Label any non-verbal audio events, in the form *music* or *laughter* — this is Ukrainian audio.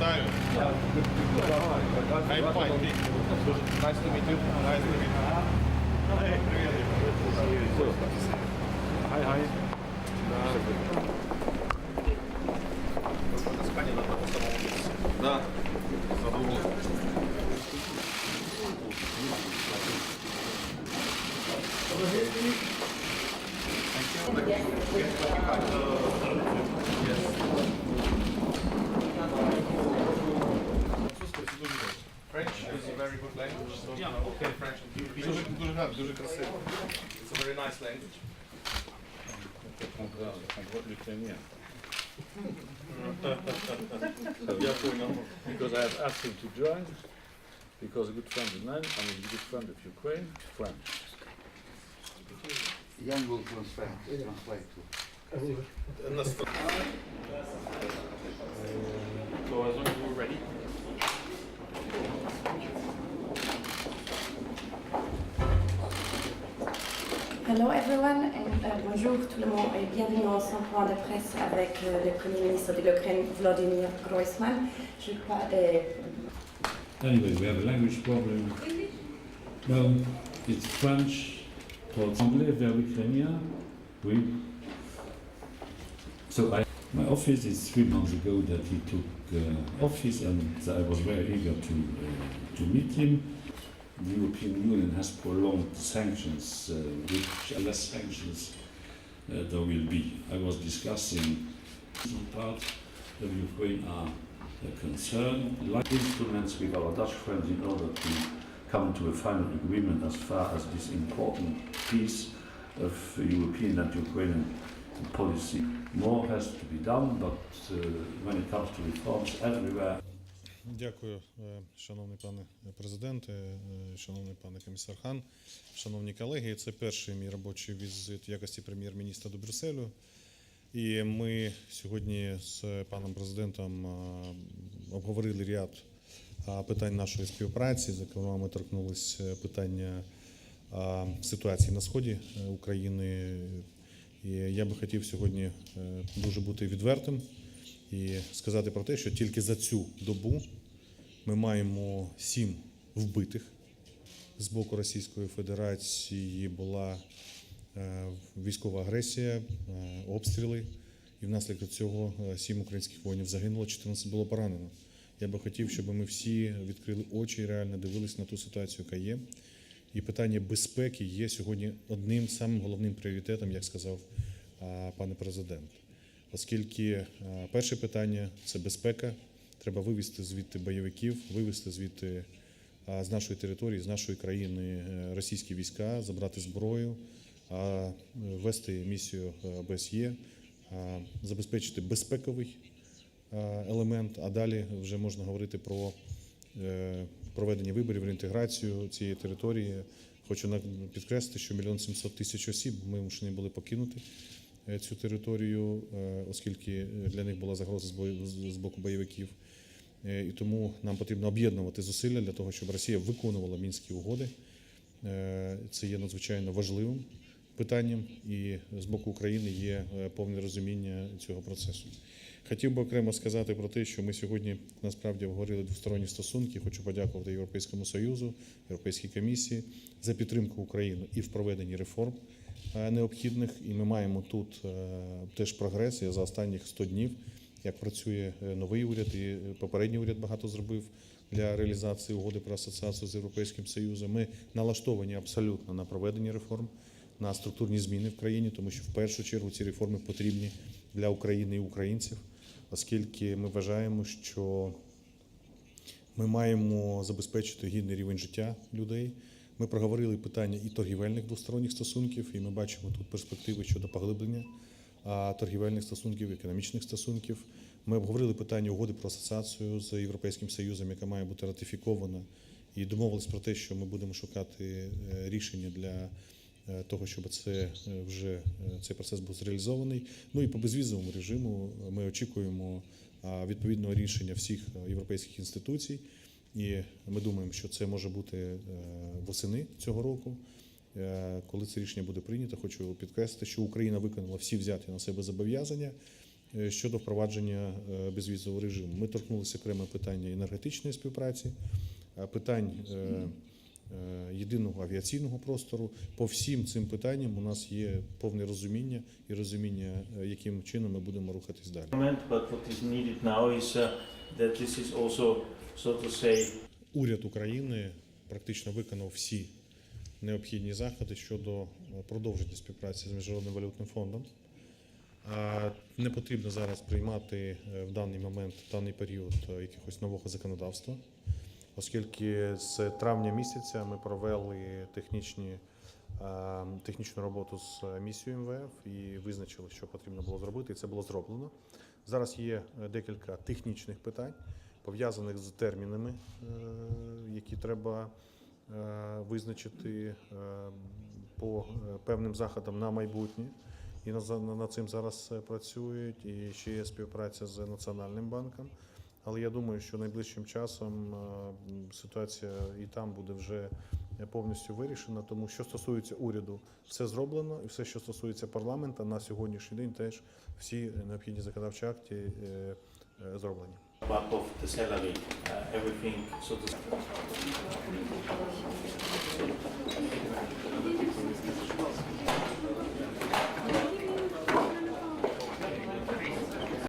Вітаю. I'm fine, thank you. Nice to meet you. Nice to meet you. Привет. Хай, хай. Натискання на тому самому місці. Да. Задумав. French is a very good language, so okay, French. Дуже, дуже гарно, дуже красиво. It's a very nice language. *laughs* Я понял. Because I have asked him to join, because a good friend of mine, and a good friend of Ukraine, French. Jan will translate, translate too. Hello everyone and uh, bonjour tout le monde et bienvenue dans ce point de presse avec euh, le Premier ministre de l'Ukraine Vladimir Groisman. Je crois, Anyway, we have a language problem. No, it's French, pour anglais vers l'ukrainien. Oui. So I, my office is three months ago that he took uh, office, and I was very eager to uh, to meet him. The European Union has prolonged sanctions, uh, which less sanctions uh, there will be. I was discussing some parts of Ukraine are a concern, like instruments with our Dutch friends in order to come to a final agreement as far as this important piece of European and Ukrainian policy. More has to be done, but uh, when it comes to reforms everywhere, Дякую, е, шановний пане президенте, е, шановний пане комісар Хан, шановні колеги. Це перший мій робочий візит в якості прем'єр-міністра до Брюсселю. І ми сьогодні з паном президентом е, обговорили ряд питань нашої співпраці. Зокрема, ми торкнулися питання ситуації на сході України. І я би хотів сьогодні дуже бути відвертим і сказати про те, що тільки за цю добу ми маємо сім вбитих з боку Російської Федерації була е, військова агресія, е, обстріли, і внаслідок цього е, сім українських воїнів загинуло, 14 було поранено. Я би хотів, щоб ми всі відкрили очі і реально дивились на ту ситуацію, яка є. І питання безпеки є сьогодні одним самим головним пріоритетом, як сказав пане президент. Оскільки е, перше питання це безпека. Треба вивести звідти бойовиків, вивести звідти з нашої території, з нашої країни е, російські війська, забрати зброю, е, вести місію е, ОБСЄ, забезпечити безпековий е, елемент. А далі вже можна говорити про е, проведення виборів, реінтеграцію цієї території. Хочу підкреслити, що мільйон сімсот тисяч осіб ми вимушені були покинути е, цю територію, е, оскільки для них була загроза з боку бойовиків. Е, І тому нам потрібно об'єднувати зусилля для того, щоб Росія виконувала мінські угоди. Е, Це є надзвичайно важливим питанням, і з боку України є е, повне розуміння цього процесу. Хотів би окремо сказати про те, що ми сьогодні насправді обговорили двосторонні стосунки. Хочу подякувати Європейському Союзу, Європейській комісії за підтримку України і в проведенні реформ е, необхідних. І ми маємо тут е, теж прогрес. Я за останніх 100 днів, як працює новий уряд, і попередній уряд багато зробив для реалізації угоди про асоціацію з Європейським Союзом. Ми налаштовані абсолютно на проведення реформ, на структурні зміни в країні, тому що в першу чергу ці реформи потрібні для України і українців, оскільки ми вважаємо, що ми маємо забезпечити гідний рівень життя людей. Ми проговорили питання і торгівельних двосторонніх стосунків, і ми бачимо тут перспективи щодо поглиблення торгівельних стосунків, економічних стосунків. Ми обговорили питання угоди про асоціацію з Європейським Союзом, яка має бути ратифікована, і домовились про те, що ми будемо шукати е, рішення для того, щоб це е, вже е, цей процес був зреалізований. Ну і по безвізовому режиму ми очікуємо відповідного рішення всіх е, європейських інституцій. І ми думаємо, що це може бути е, восени цього року. Е, Коли це рішення буде прийнято, хочу підкреслити, що Україна виконала всі взяті на себе зобов'язання. е, щодо впровадження е, безвізового режиму. Ми торкнулися окремо питання енергетичної співпраці, е, питань е, е, єдиного авіаційного простору. По всім цим питанням у нас є повне розуміння і розуміння, е, яким чином ми будемо рухатись далі. Uh, Уряд України практично виконав всі необхідні заходи щодо е, продовження співпраці з Міжнародним валютним фондом. А Не потрібно зараз приймати е, в даний момент, в даний період е, якогось нового законодавства, оскільки з травня місяця ми провели технічні, е, технічну роботу з місією МВФ і визначили, що потрібно було зробити, і це було зроблено. Зараз є е, декілька технічних питань, пов'язаних з термінами, е, які треба визначити по певним заходам на майбутнє. І над, цим зараз працюють. І ще є співпраця з Національним банком. Але я думаю, що найближчим часом е, ситуація і там буде вже повністю вирішена. Тому що стосується уряду, все зроблено, і все, що стосується парламента на сьогоднішній день теж всі необхідні законодавчі акти е, е, зроблені. Thank you.